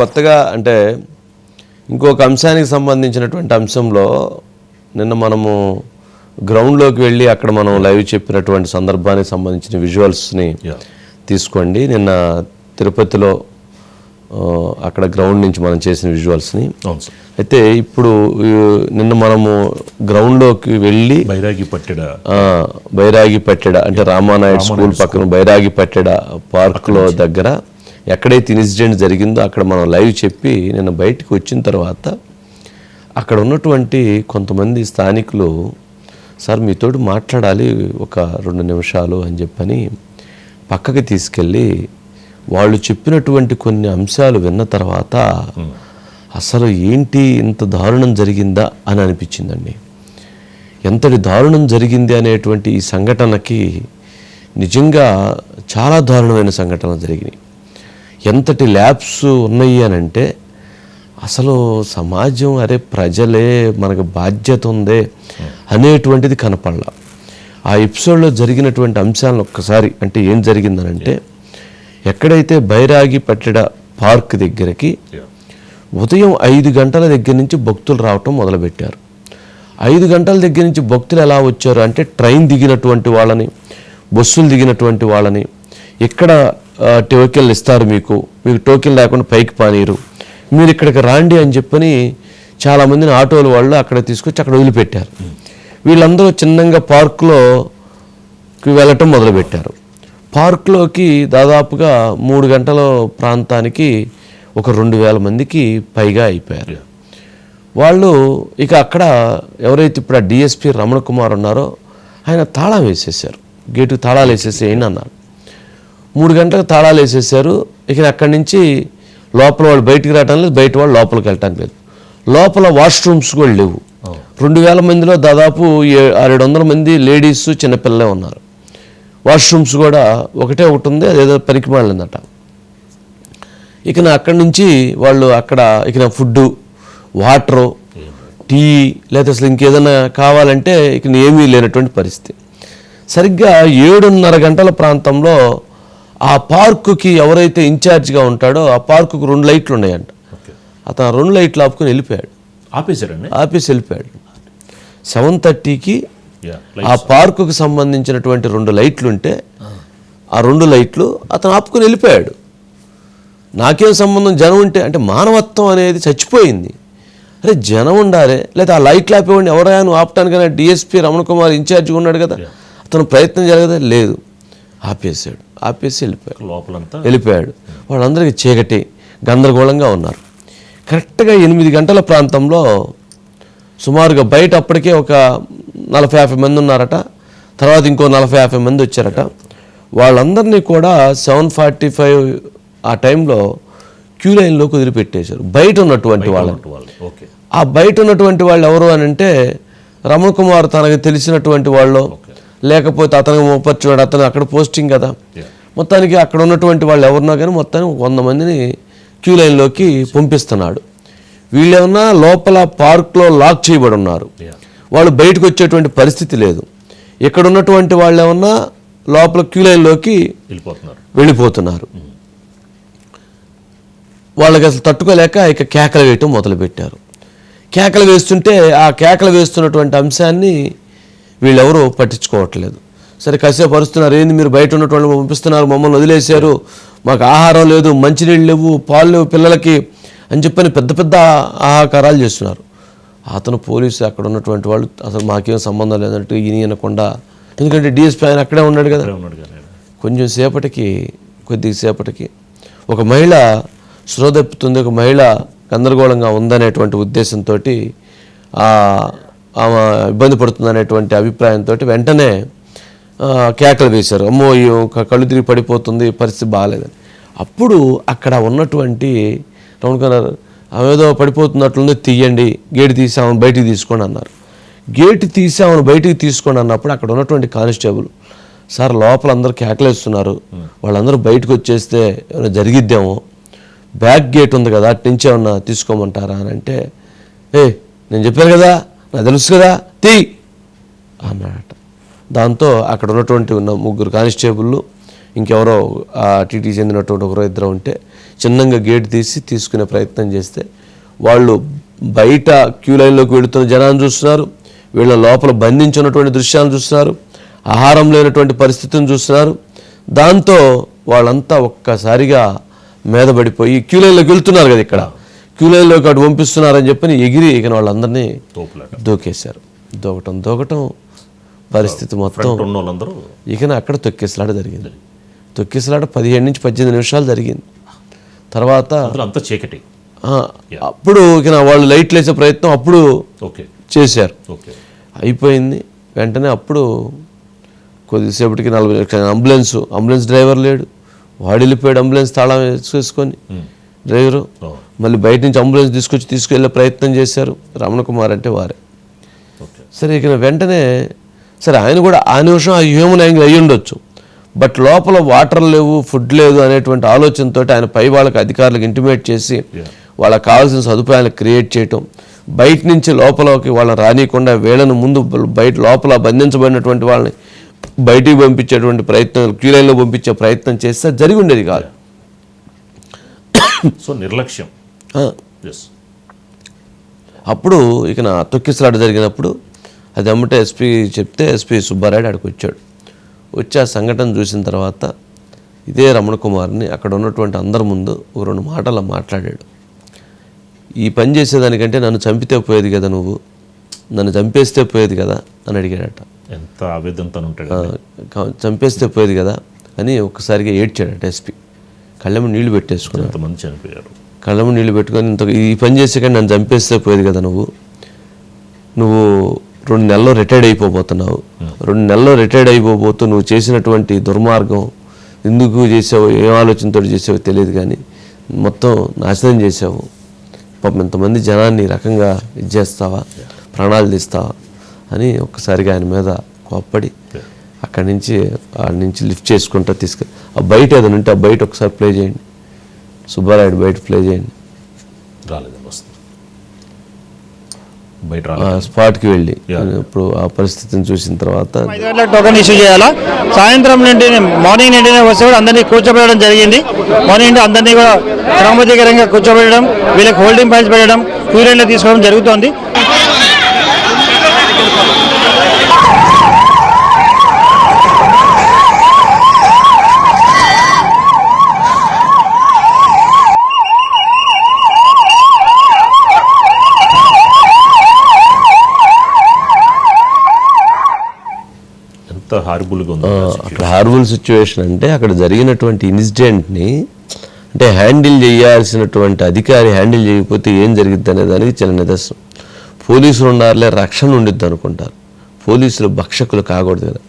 కొత్తగా అంటే ఇంకొక అంశానికి సంబంధించినటువంటి అంశంలో నిన్న మనము గ్రౌండ్లోకి వెళ్ళి అక్కడ మనం లైవ్ చెప్పినటువంటి సందర్భానికి సంబంధించిన విజువల్స్ని. తీసుకోండి. నిన్న తిరుపతిలో అక్కడ గ్రౌండ్ నుంచి మనం చేసిన విజువల్స్ని. అయితే ఇప్పుడు నిన్న మనము గ్రౌండ్లోకి వెళ్ళి బైరాగి పట్టెడ? బైరాగి పట్టెడ అంటే రామానాయుడు స్కూల్ పక్కన బైరాగి పట్టెడ పార్క్లో దగ్గర ఎక్కడైతే ఇన్సిడెంట్ జరిగిందో అక్కడ మనం లైవ్ చెప్పి నిన్న బయటికి వచ్చిన తర్వాత అక్కడ ఉన్నటువంటి కొంతమంది స్థానికులు సార్ మీతోటి మాట్లాడాలి ఒక రెండు నిమిషాలు అని చెప్పని పక్కకి తీసుకెళ్ళి వాళ్ళు చెప్పినటువంటి కొన్ని అంశాలు విన్న తర్వాత అసలు ఏంటి ఇంత దారుణం జరిగిందా? అని అనిపించిందండి. ఎంతటి దారుణం జరిగింది? అనేటువంటి ఈ సంఘటనకి నిజంగా చాలా దారుణమైన సంఘటనలు జరిగినాయి. ఎంతటి ల్యాబ్స్ ఉన్నాయి అని అంటే అసలు సమాజం అరే ప్రజలే మనకు బాధ్యత ఉందే అనేటువంటిది కనపడలా. ఆ ఎపిసోడ్లో జరిగినటువంటి అంశాలను ఒక్కసారి అంటే ఏం జరిగిందనంటే ఎక్కడైతే బైరాగి పట్టెడ పార్క్ దగ్గరకి ఉదయం ఐదు గంటల దగ్గర నుంచి భక్తులు రావటం మొదలుపెట్టారు. ఐదు గంటల దగ్గర నుంచి భక్తులు ఎలా వచ్చారు అంటే ట్రైన్ దిగినటువంటి వాళ్ళని బస్సులు దిగినటువంటి వాళ్ళని ఇక్కడ టోకెన్లు ఇస్తారు మీకు. మీకు టోకెన్ లేకుండా పైకి పానీరు మీరు ఇక్కడికి రాండి అని చెప్పని చాలామందిని ఆటోల వాళ్ళు అక్కడ తీసుకొచ్చి అక్కడ వదిలిపెట్టారు. వీళ్ళందరూ చిన్నంగా పార్క్లోకి వెళ్ళటం మొదలుపెట్టారు. పార్క్లోకి దాదాపుగా మూడు గంటల ప్రాంతానికి ఒక రెండు వేల మందికి పైగా అయిపోయారు. వాళ్ళు ఇక అక్కడ ఎవరైతే ఇప్పుడు ఆ డిఎస్పి రమణ కుమార్ ఉన్నారో ఆయన తాళం వేసేసారు గేటు తాళాలు వేసేసి వేసేసేయండి అన్నారు మూడు గంటలకు తాళాలు వేసేసారు. ఇక అక్కడి నుంచి లోపల వాళ్ళు బయటికి రావడం లేదు బయట వాళ్ళు లోపలికి వెళ్ళటానికి లేదు. లోపల వాష్రూమ్స్ కూడా లేవు. రెండు వేల మందిలో దాదాపు ఏ- ఆరేడు వందల మంది లేడీస్ చిన్నపిల్లలే ఉన్నారు. వాష్రూమ్స్ కూడా ఒకటే ఒకటి ఉంది అదేదో పనికి మాలిందట ఇక నా అక్కడి నుంచి వాళ్ళు అక్కడ ఇక నా ఫుడ్డు వాటరు టీ లేదా అసలు ఇంకేదైనా కావాలంటే ఇక ఏమీ లేనటువంటి పరిస్థితి. సరిగ్గా ఏడున్నర గంటల ప్రాంతంలో ఆ పార్కుకి ఎవరైతే ఇన్ఛార్జ్గా ఉంటాడో ఆ పార్కుకు రెండు లైట్లు ఉన్నాయంట. అతను రెండు లైట్లు ఆపుకొని వెళ్ళిపోయాడు. ఆపేశారండి? ఆపేసి వెళ్ళిపోయాడు. సెవెన్ థర్టీకి ఆ పార్కుకు సంబంధించినటువంటి రెండు లైట్లు ఉంటే ఆ రెండు లైట్లు అతను ఆపుకొని వెళ్ళిపోయాడు. నాకేం సంబంధం జనం ఉంటే అంటే మానవత్వం అనేది చచ్చిపోయింది. అరే జనం ఉండాలి. లేదా ఆ లైట్లు ఆపేవాడిని ఎవరైనా నువ్వు ఆపటానికైనా? డిఎస్పీ రమణ కుమార్ ఇన్ఛార్జిగా ఉన్నాడు కదా. అతను ప్రయత్నం జరగదా? లేదు. ఆపేశాడు. ఆపేసి వెళ్ళిపోయాడు. లోపలంతా? వెళ్ళిపోయాడు. వాళ్ళందరికీ చీకటి గందరగోళంగా ఉన్నారు. కరెక్ట్గా ఎనిమిది గంటల ప్రాంతంలో సుమారుగా బయట అప్పటికే ఒక నలభై యాభై మంది ఉన్నారట. తర్వాత ఇంకో నలభై యాభై మంది వచ్చారట. వాళ్ళందరినీ కూడా సెవెన్ ఫార్టీ ఫైవ్ ఆ టైంలో క్యూ లైన్లోకి వదిలిపెట్టేశారు. బయట ఉన్నటువంటి వాళ్ళు. ఆ బయట ఉన్నటువంటి వాళ్ళు ఎవరు అని అంటే రమణ కుమార్ తనకు తెలిసినటువంటి వాళ్ళు. లేకపోతే అతనికి మోపరిచేవాడు అతను అక్కడ పోస్టింగ్ కదా. మొత్తానికి అక్కడ ఉన్నటువంటి వాళ్ళు ఎవరున్నా కానీ మొత్తానికి వంద మందిని క్యూ లైన్లోకి పంపిస్తున్నాడు. వీళ్ళేమన్నా లోపల పార్క్లో లాక్ చేయబడి ఉన్నారు. వాళ్ళు బయటకు వచ్చేటువంటి పరిస్థితి లేదు. ఇక్కడ ఉన్నటువంటి వాళ్ళు ఏమన్నా లోపల క్యూ లైన్లోకి వెళ్ళిపోతున్నారు. వెళ్ళిపోతున్నారు. వాళ్ళకి అసలు తట్టుకోలేక ఇక కేకలు వేయటం మొదలుపెట్టారు. కేకలు వేస్తుంటే ఆ కేకలు వేస్తున్నటువంటి అంశాన్ని వీళ్ళెవరూ పట్టించుకోవట్లేదు. సరే కాసేపు అరుస్తున్నారు ఏంది మీరు బయట ఉన్నటువంటి పంపిస్తున్నారు మమ్మల్ని వదిలేశారు మాకు ఆహారం లేదు మంచినీళ్ళు లేవు పాలు లేవు పిల్లలకి అని చెప్పని పెద్ద పెద్ద ఆహాకారాలు చేస్తున్నారు. అతను పోలీసు అక్కడ ఉన్నటువంటి వాళ్ళు అసలు మాకేం సంబంధం లేదంటూ ఈయన అనకుండా ఎందుకంటే డిఎస్పీ ఆయన అక్కడే ఉన్నాడు కదా. కొంచెం సేపటికి కొద్దిసేపటికి ఒక మహిళ శ్రోదెప్పుతుంది ఒక మహిళ గందరగోళంగా ఉందనేటువంటి ఉద్దేశంతో ఆమె ఇబ్బంది పడుతుంది అనేటువంటి అభిప్రాయంతో వెంటనే కేకలు వేశారు. అమ్మో ఒక కళ్ళు తిరిగి పడిపోతుంది పరిస్థితి బాగాలేదని. అప్పుడు అక్కడ ఉన్నటువంటి రమణ గారు ఆమె ఏదో పడిపోతున్నట్లుంది తీయండి గేటు తీసి ఆమెను బయటికి తీసుకోండి అన్నారు. గేటు తీసి ఆమెను బయటికి తీసుకోండి అన్నప్పుడు అక్కడ ఉన్నటువంటి కానిస్టేబుల్ సార్ లోపల అందరూ కేకలేస్తున్నారు వాళ్ళందరూ బయటకు వచ్చేస్తే ఏమైనా జరిగిద్దేమో? బ్యాక్ గేట్ ఉంది కదా అటు నుంచి ఏమన్నా తీసుకోమంటారా? అని అంటే ఏ నేను చెప్పాను కదా నాకు తెలుసు కదా తీ అన్నాడట. దాంతో అక్కడ ఉన్నటువంటి ఉన్న ముగ్గురు కానిస్టేబుల్లు ఇంకెవరో టీటీ చెందినటువంటి ఒకరో ఇద్దరు ఉంటే చిన్నంగా గేట్ తీసి తీసుకునే ప్రయత్నం చేస్తే వాళ్ళు బయట క్యూ లైన్లోకి వెళుతున్న జనాన్ని చూస్తున్నారు వీళ్ళ లోపల బంధించున్నటువంటి దృశ్యాలను చూస్తున్నారు ఆహారం లేనటువంటి పరిస్థితిని చూస్తున్నారు. దాంతో వాళ్ళంతా ఒక్కసారిగా మీద పడిపోయి క్యూ లైన్లోకి వెళ్తున్నారు కదా ఇక్కడ. క్యూ లైన్లోకి అటు పంపిస్తున్నారని చెప్పని ఎగిరి ఇక వాళ్ళందరినీ దూకేశారు. దూకటం దూకటం పరిస్థితి మొత్తం ఫ్రంట్ ఉన్న వాళ్ళందరూ ఇక అక్కడ తొక్కిసలాట జరిగింది. తొక్కిసలాట పదిహేడు నుంచి పద్దెనిమిది నిమిషాలు జరిగింది. తర్వాత అంతా చీకటి. అప్పుడు ఇక వాళ్ళు లైట్లు వేసే ప్రయత్నం అప్పుడు ఓకే. చేశారు. ఓకే. అయిపోయింది. వెంటనే అప్పుడు కొద్దిసేపటికి నలభై అంబులెన్స్ అంబులెన్స్ డ్రైవర్ లేడు. వాడు వెళ్ళిపోయాడు అంబులెన్స్ తాళం వేసుకొని. డ్రైవరు ఓ మళ్ళీ బయట నుంచి అంబులెన్స్ తీసుకొచ్చి తీసుకెళ్ళే ప్రయత్నం చేశారు. రమణ కుమార్ అంటే వారే. సరే ఇక వెంటనే సరే ఆయన కూడా ఆ నిమిషం ఆ హ్యూమన్ యాంగిల్ అయ్యి ఉండొచ్చు. బట్ లోపల వాటర్ లేవు ఫుడ్ లేదు అనేటువంటి ఆలోచనతో ఆయన పై వాళ్ళకి అధికారులకు ఇంటిమేట్ చేసి. వాళ్ళకి కావాల్సిన సదుపాయాలు క్రియేట్ చేయటం బయట నుంచి లోపలకి వాళ్ళని రానియకుండా వీళ్ళను ముందు బయట లోపల బంధించబడినటువంటి వాళ్ళని బయటికి పంపించేటువంటి ప్రయత్నం క్యూ లైన్లో పంపించే ప్రయత్నం చేస్తే జరిగి ఉండేది కాదు. సో నిర్లక్ష్యం. అప్పుడు ఇక నా తొక్కిసలాట జరిగినప్పుడు అది అమ్మటే ఎస్పీ చెప్తే ఎస్పీ సుబ్బారాయుడు అక్కడికి వచ్చాడు. వచ్చి ఆ సంఘటన చూసిన తర్వాత ఇదే రమణ కుమార్ని అక్కడ ఉన్నటువంటి అందరి ముందు ఓ రెండు మాటలు మాట్లాడాడు. ఈ పని చేసేదానికంటే నన్ను చంపితే పోయేది కదా నువ్వు? నన్ను చంపేస్తే పోయేది కదా? అని అడిగాడట. ఎంత ఆవేదనతో ఉంటాడు చంపేస్తే పోయేది కదా? అని ఒక్కసారిగా ఏడ్చాడట ఎస్పీ. కళ్ళెమ్మ నీళ్ళు పెట్టేసుకున్నాడు. చనిపోయారు? కళ్ళము నీళ్ళు పెట్టుకొని ఇంత ఈ పని చేసే కానీ నన్ను చంపేస్తే పోయేది కదా నువ్వు. నువ్వు రెండు నెలల్లో రిటైర్డ్ అయిపోబోతున్నావు. రెండు నెలల్లో రిటైర్డ్ అయిపోబోతూ నువ్వు చేసినటువంటి దుర్మార్గం ఎందుకు చేసావు ఏం ఆలోచనతో చేసావో తెలియదు కానీ మొత్తం నాశనం చేసావు. పాపం ఇంతమంది జనాన్ని రకంగా ఇది చేస్తావా ప్రాణాలు తీస్తావా? అని ఒక్కసారిగా ఆయన మీద కోప్పడి అక్కడి నుంచి ఆడ నుంచి లిఫ్ట్ చేసుకుంటా తీసుకు ఆ బయట ఏదైనా ఉంటే ఆ బయట ఒకసారి ప్లే చేయండి. సుబ్బారాయుడు బయట ప్లే చేయండి. వస్తుంది. బయట స్పాట్కి వెళ్ళి. ఇప్పుడు ఆ పరిస్థితిని చూసిన తర్వాత టోకెన్ ఇష్యూ చేయాలా? సాయంత్రం నుండి మార్నింగ్ నుండి వస్తే కూడా అందరినీ కూర్చోబెట్టడం జరిగింది. మార్నింగ్ నుండి అందరినీ కూడా క్రమబద్ధీకరంగా కూర్చోబెట్టడం వీళ్ళకి హోల్డింగ్ ఫైల్స్ పెట్టడం లైన్లో తీసుకోవడం జరుగుతోంది. ఎంత హారిబుల్గా ఉంది అక్కడ హార్బుల్ సిచ్యువేషన్ అంటే అక్కడ జరిగినటువంటి ఇన్సిడెంట్ని అంటే హ్యాండిల్ చేయాల్సినటువంటి అధికారి హ్యాండిల్ చేయకపోతే ఏం జరిగిద్ది అనే దానికి చిన్న నిదర్శనం. పోలీసులు ఉండాలే రక్షణ ఉండిద్ది అనుకుంటారు. పోలీసులు భక్షకులు కాకూడదు కదా.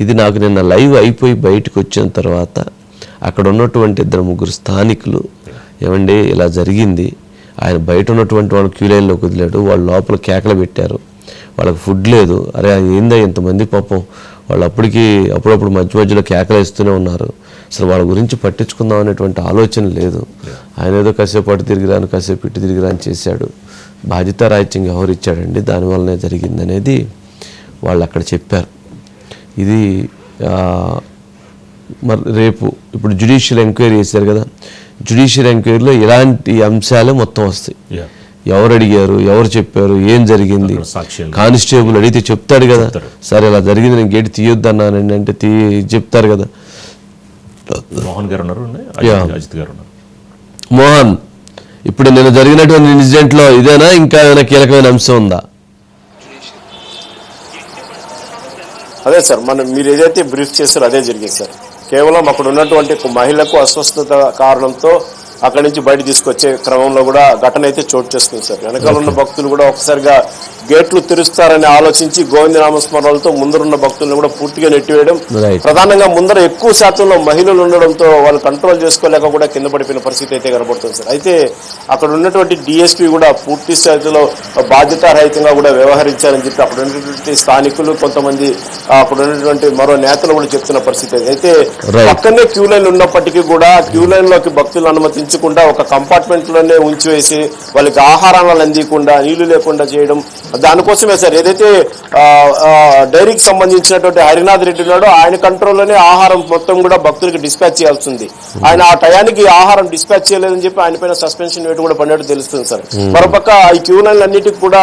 ఇది నాకు నిన్న లైవ్ అయిపోయి బయటకు వచ్చిన తర్వాత అక్కడ ఉన్నటువంటి ఇద్దరు ముగ్గురు స్థానికులు ఏమండి ఇలా జరిగింది. ఆయన బయట ఉన్నటువంటి వాళ్ళు క్యూ కుదిలాడు వాళ్ళు లోపల కేకలు పెట్టారు. వాళ్ళకి ఫుడ్ లేదు. అరే ఏందా ఇంతమంది పాపం వాళ్ళు అప్పటికి అప్పుడప్పుడు మధ్య మధ్యలో కేకలేస్తూనే ఉన్నారు. అసలు వాళ్ళ గురించి పట్టించుకుందాం అనేటువంటి ఆలోచన లేదు. ఆయన ఏదో కాసేపు అటు తిరిగిరాను కాసేపు ఇటు తిరిగిరాని చేశాడు. బాధ్యతారాహిత్యం ఎవరు ఇచ్చాడండి? దానివల్లనే జరిగిందనేది వాళ్ళు అక్కడ చెప్పారు. ఇది మరి రేపు ఇప్పుడు జ్యుడిషియల్ ఎంక్వైరీ చేశారు కదా? జ్యుడిషియల్ ఎంక్వైరీలో ఇలాంటి అంశాలే మొత్తం వస్తాయి. ఎవరు అడిగారు ఎవరు చెప్పారు ఏం జరిగింది. కానిస్టేబుల్ అడిగితే చెప్తాడు కదా. సరే ఇలా జరిగింది నేను గేట్ తీయొద్దన్నానండి అంటే తీ చెప్తారు కదా. మోహన్ గారు ఉన్నారు. అజిత్ గారు ఉన్నారు. మోహన్ ఇప్పుడు నేను జరిగినటువంటి ఇన్సిడెంట్లో ఇదేనా? ఇంకా ఏమైనా కీలకమైన అంశం ఉందా? అదే సార్ మనం మీరు ఏదైతే బ్రీఫ్ చేస్తారో అదే జరిగింది సార్. కేవలం అక్కడ ఉన్నటువంటి ఒక మహిళకు అస్వస్థత కారణంతో అక్కడి నుంచి బయట తీసుకొచ్చే క్రమంలో కూడా ఘటన అయితే చోటు చేసుకుంది సార్. వెనకాల ఉన్న భక్తులు కూడా ఒకసారిగా గేట్లు తెరుస్తారని ఆలోచించి గోవిందనామస్మరణలతో ముందరున్న భక్తులను కూడా పూర్తిగా నెట్టివేయడం. ప్రధానంగా ముందర ఎక్కువ శాతంలో మహిళలు ఉండడంతో వాళ్ళు కంట్రోల్ చేసుకోలేక కూడా కింద పడిపోయిన పరిస్థితి అయితే కనబడుతుంది సార్ అయితే అక్కడ ఉన్నటువంటి డిఎస్పీ కూడా పూర్తి స్థాయిలో బాధ్యతారహితంగా కూడా వ్యవహరించారని చెప్పి అక్కడ ఉన్నటువంటి స్థానికులు కొంతమంది అక్కడ ఉన్నటువంటి మరో నేతలు కూడా చెప్తున్న పరిస్థితి. అయితే. పక్కనే క్యూ లైన్ ఉన్నప్పటికీ కూడా క్యూ లైన్లోకి భక్తులను అనుమతించకుండా ఒక కంపార్ట్మెంట్లోనే ఉంచివేసి వాళ్ళకి ఆహారాలను అందియకుండా నీళ్ళు లేకుండా చేయడం దానికోసమే సార్. ఏదైతే డైరీకి సంబంధించినటువంటి హరినాథ్ రెడ్డి ఉన్నాడో ఆయన కంట్రోల్లోనే ఆహారం మొత్తం కూడా భక్తులకి డిస్పాచ్ చేయాల్సి ఉంది ఆయన ఆ టయానికి ఆహారం డిస్పాచ్ చేయలేదని చెప్పి ఆయన పైన సస్పెన్షన్ వేటు కూడా పడినట్టు తెలుస్తుంది సార్. మరోపక్క ఈ క్యూ లైన్లు అన్నిటికి కూడా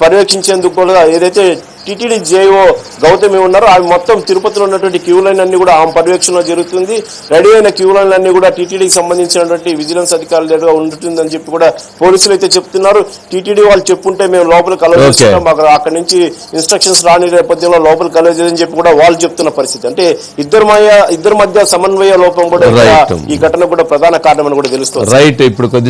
పర్యవేక్షించేందుకు కూడా ఏదైతే టీటీడీ జేఓ గౌతమి ఉన్నారో. ఆమె మొత్తం తిరుపతిలో ఉన్నటువంటి క్యూ లైన్ అన్ని కూడా ఆమె పర్యవేక్షణలో జరుగుతుంది. రెడీ అయిన క్యూ లైన్ అన్ని కూడా టీటీడీకి సంబంధించినటువంటి విజిలెన్స్ అధికారుల దగ్గర ఉంటుందని చెప్పి కూడా పోలీసులు అయితే చెప్తున్నారు. టీటీడీ వాళ్ళు చెప్పుంటే మేము లోపలికి Okay. చేస్తున్నాం మాకు అక్కడ నుంచి ఇన్స్ట్రక్షన్స్ రాని నేపథ్యంలో లోపలికి అలౌ చేయదని చెప్పి కూడా వాళ్ళు చెప్తున్న పరిస్థితి. అంటే ఇద్దరు మధ్య ఇద్దరి మధ్య సమన్వయ లోపం కూడా. ఈ ఘటన కూడా ప్రధాన కారణమని కూడా తెలుస్తుంది. రైట్ ఇప్పుడు